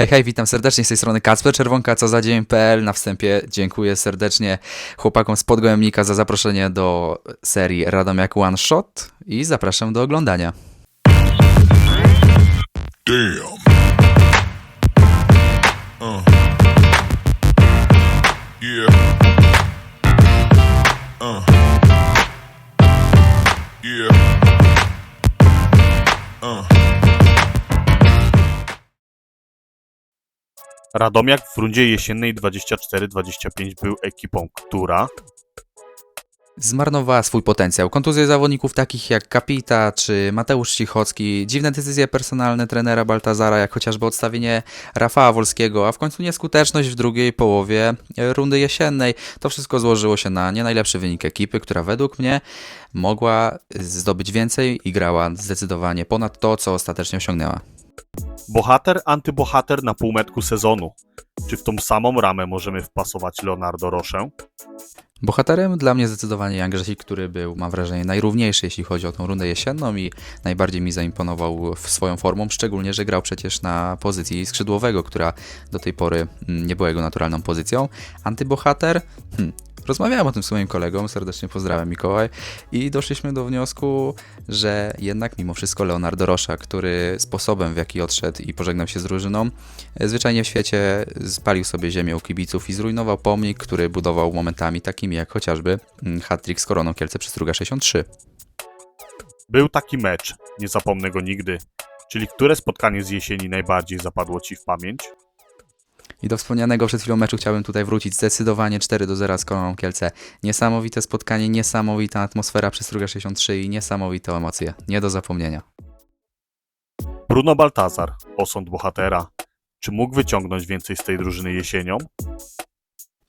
Hej, hej, witam serdecznie z tej strony Kacper Czerwonka, co za dzień.pl. Na wstępie dziękuję serdecznie chłopakom z Podgołębnika za zaproszenie do serii Radomiak One Shot i zapraszam do oglądania. Damn. Uh. Yeah. Uh. Yeah. Uh. Radomiak w rundzie jesiennej 24-25 był ekipą, która Zmarnowała swój potencjał. Kontuzje zawodników takich jak Kapita czy Mateusz Cichocki, dziwne decyzje personalne trenera Baltazara, jak chociażby odstawienie Rafała Wolskiego, a w końcu nieskuteczność w drugiej połowie e, rundy jesiennej. To wszystko złożyło się na nie najlepszy wynik ekipy, która według mnie mogła zdobyć więcej i grała zdecydowanie ponad to, co ostatecznie osiągnęła. Bohater, antybohater na półmetku sezonu. Czy w tą samą ramę możemy wpasować Leonardo Roszę? Bohaterem dla mnie zdecydowanie Jan Grzesik, który był, mam wrażenie, najrówniejszy, jeśli chodzi o tą rundę jesienną i najbardziej mi zaimponował swoją formą, szczególnie, że grał przecież na pozycji skrzydłowego, która do tej pory mm, nie była jego naturalną pozycją. Antybohater? Hmm. Rozmawiałem o tym z moim kolegą, serdecznie pozdrawiam Mikołaj, i doszliśmy do wniosku, że jednak mimo wszystko Leonardo Rosza, który sposobem w jaki odszedł i pożegnał się z drużyną, e, zwyczajnie w świecie spalił sobie ziemię u kibiców i zrujnował pomnik, który budował momentami takimi jak chociażby mm, hat-trick z Koroną Kielce Przystruga 63. Był taki mecz, nie zapomnę go nigdy. Czyli które spotkanie z jesieni najbardziej zapadło Ci w pamięć? I do wspomnianego przed chwilą meczu chciałbym tutaj wrócić. Zdecydowanie 4 do 0 z Koroną Kielce. Niesamowite spotkanie, niesamowita atmosfera Przystruga 63 i niesamowite emocje. Nie do zapomnienia. Bruno Baltazar, osąd bohatera. Czy mógł wyciągnąć więcej z tej drużyny jesienią?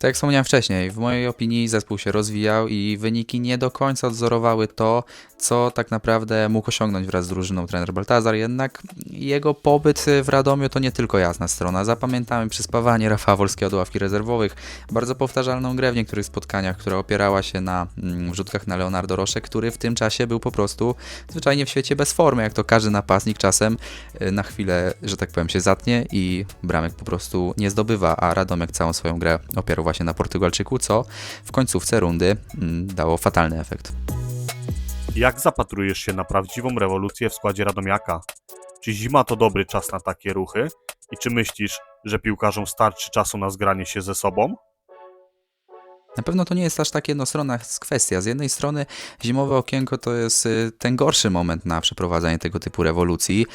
Tak jak wspomniałem wcześniej, w mojej opinii zespół się rozwijał i wyniki nie do końca odzorowały to, co tak naprawdę mógł osiągnąć wraz z drużyną trener Baltazar, jednak jego pobyt w Radomiu to nie tylko jasna strona. Zapamiętamy przyspawanie Rafała Wolskiego do ławki rezerwowych, bardzo powtarzalną grę w niektórych spotkaniach, która opierała się na mm, wrzutkach na Leonardo Rosze, który w tym czasie był po prostu zwyczajnie w świecie bez formy, jak to każdy napastnik czasem y, na chwilę, że tak powiem, się zatnie i bramek po prostu nie zdobywa, a Radomiak całą swoją grę opierał właśnie na Portugalczyku, co w końcówce rundy mm, dało fatalny efekt. Jak zapatrujesz się na prawdziwą rewolucję w składzie Radomiaka? Czy zima to dobry czas na takie ruchy? I czy myślisz, że piłkarzom starczy czasu na zgranie się ze sobą? Na pewno to nie jest aż tak jednostronna kwestia. Z jednej strony zimowe okienko to jest y, ten gorszy moment na przeprowadzanie tego typu rewolucji,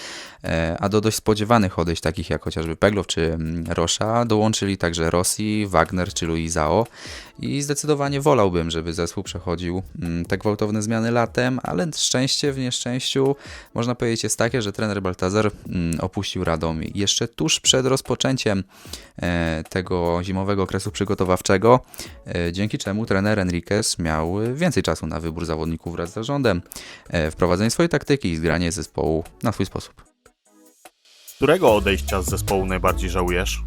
e, a do dość spodziewanych odejść, takich jak chociażby Peglow czy mm, Rosza, dołączyli także Rossi, Wagner czy Luizao i zdecydowanie wolałbym, żeby zespół przechodził mm, te gwałtowne zmiany latem, ale szczęście w nieszczęściu można powiedzieć jest takie, że trener Baltazar mm, opuścił Radom jeszcze tuż przed rozpoczęciem e, tego zimowego okresu przygotowawczego, e, dzięki czemu trener Enriquez miał więcej czasu na wybór zawodników wraz z zarządem, e, wprowadzenie swojej taktyki i zgranie zespołu na swój sposób. Którego odejścia z zespołu najbardziej żałujesz?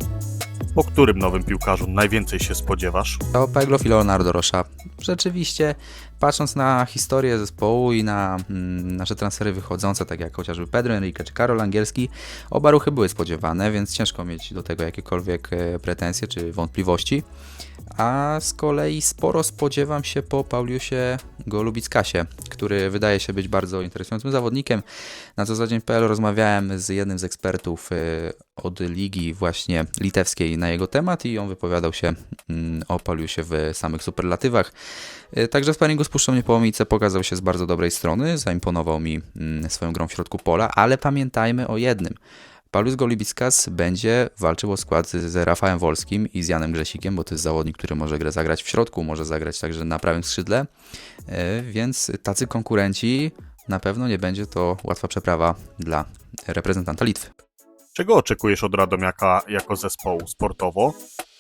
Po którym nowym piłkarzu najwięcej się spodziewasz? To Peglow i. Rzeczywiście, patrząc na historię zespołu i na mm, nasze transfery wychodzące, tak jak chociażby Pedro Enrique czy Karol Angielski, oba ruchy były spodziewane, więc ciężko mieć do tego jakiekolwiek e, pretensje czy wątpliwości. A z kolei sporo spodziewam się po Pauliusie Golubickasie, który wydaje się być bardzo interesującym zawodnikiem. Na co za dzień.pl rozmawiałem z jednym z ekspertów e, od ligi właśnie litewskiej na jego temat i on wypowiadał się mm, o Pauliusie w samych superlatywach. E, Także w sparingu Puszczą Niepołomice pokazał się z bardzo dobrej strony, zaimponował mi mm, swoją grą w środku pola, ale pamiętajmy o jednym. Paulus Golubickas będzie walczył o skład z Rafałem Wolskim i z Janem Grzesikiem, bo to jest zawodnik, który może grę zagrać w środku, może zagrać także na prawym skrzydle, e, więc tacy konkurenci na pewno nie będzie to łatwa przeprawa dla reprezentanta Litwy. Czego oczekujesz od Radomiaka jako zespołu sportowo,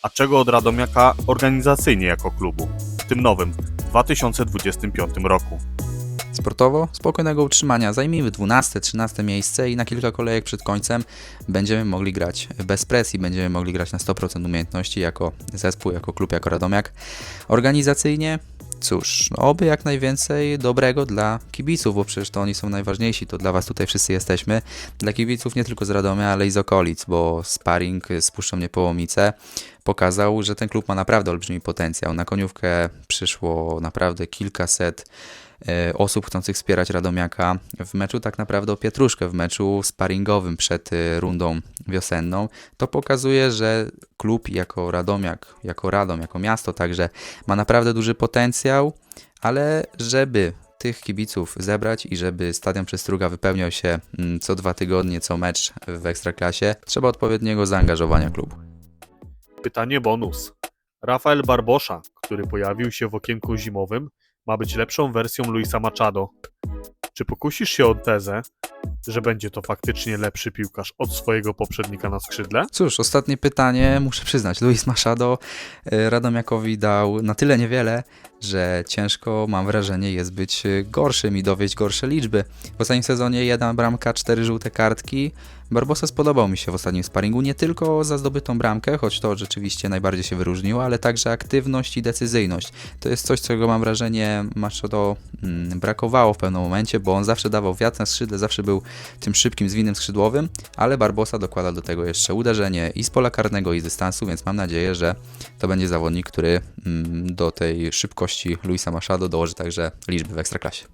a czego od Radomiaka organizacyjnie jako klubu w tym nowym 2025 roku? Sportowo spokojnego utrzymania zajmijmy 12-13 miejsce i na kilka kolejek przed końcem będziemy mogli grać bez presji, będziemy mogli grać na 100% umiejętności jako zespół, jako klub, jako Radomiak. Organizacyjnie Cóż, no oby jak najwięcej dobrego dla kibiców, bo przecież to oni są najważniejsi, to dla was tutaj wszyscy jesteśmy. Dla kibiców nie tylko z Radomia, ale i z okolic, bo sparring z Puszczą Niepołomice pokazał, że ten klub ma naprawdę olbrzymi potencjał. Na koniówkę przyszło naprawdę kilkaset osób chcących wspierać Radomiaka w meczu tak naprawdę o pietruszkę, w meczu sparingowym przed e, rundą wiosenną. To pokazuje, że klub jako Radomiak, jako Radom, jako miasto także ma naprawdę duży potencjał, ale żeby tych kibiców zebrać i żeby stadion Przestruga wypełniał się mm, co dwa tygodnie, co mecz w Ekstraklasie, trzeba odpowiedniego zaangażowania klubu. Pytanie bonus. Rafael Barbosza, który pojawił się w okienku zimowym, ma być lepszą wersją Luisa Machado. Czy pokusisz się o tezę, że będzie to faktycznie lepszy piłkarz od swojego poprzednika na skrzydle? Cóż, ostatnie pytanie, muszę przyznać. Luis Machado e, Radomiakowi dał na tyle niewiele, że ciężko, mam wrażenie, jest być e, gorszym i dowieść gorsze liczby. W ostatnim sezonie jedna bramka, cztery żółte kartki. Barbosa spodobał mi się w ostatnim sparingu nie tylko za zdobytą bramkę, choć to rzeczywiście najbardziej się wyróżniło, ale także aktywność i decyzyjność. To jest coś, czego mam wrażenie Machado mm, brakowało w pewnym momencie, bo on zawsze dawał wiatr na skrzydle, zawsze był tym szybkim, zwinnym skrzydłowym, ale Barbosa dokłada do tego jeszcze uderzenie i z pola karnego, i z dystansu, więc mam nadzieję, że to będzie zawodnik, który mm, do tej szybkości Luisa Machado dołoży także liczby w Ekstraklasie.